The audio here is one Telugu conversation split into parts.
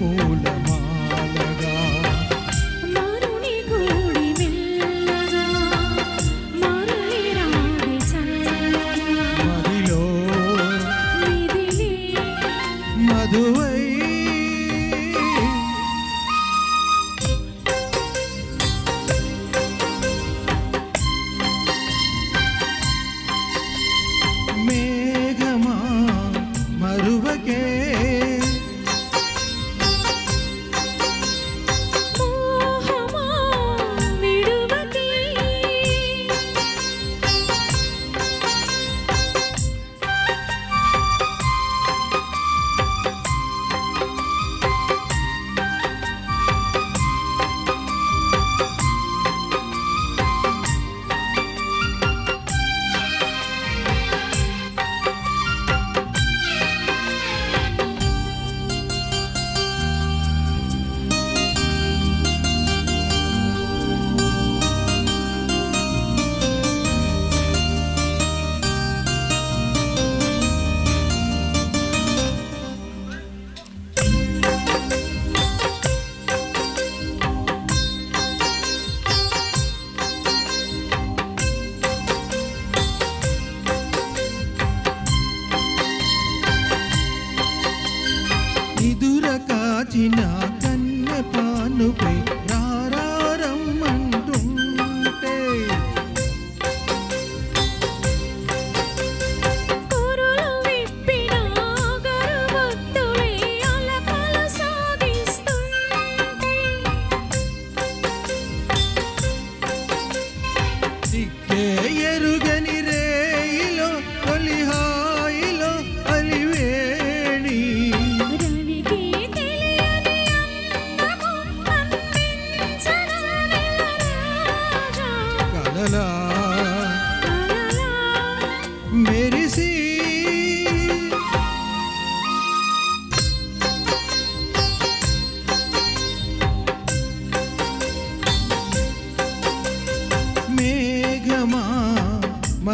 போல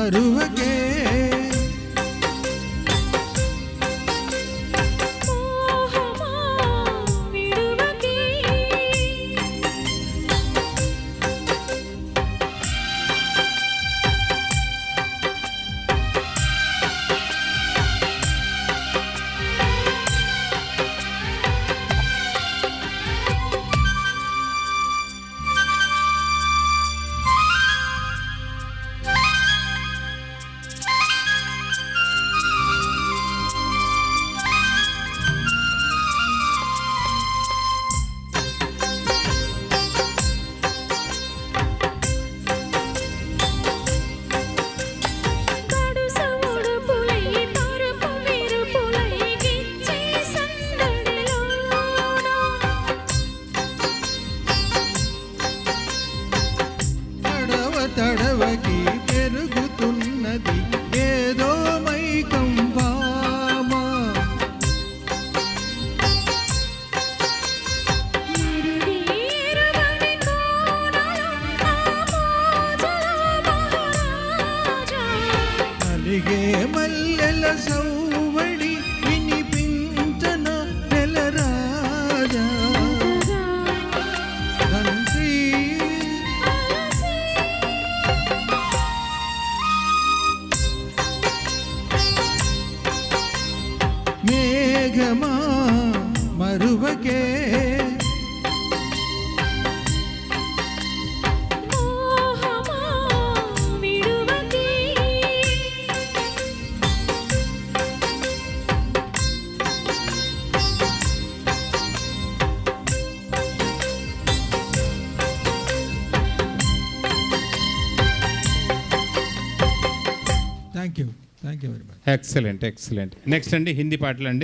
தருவகே ఉన్నది ఏదో మైకంబామా అలిగే మల్లెల సౌ వేగమా మరువకే? ఎక్సలెంట్ ఎక్సలెంట్ నెక్స్ట్ అండి హిందీ పాటలు అండి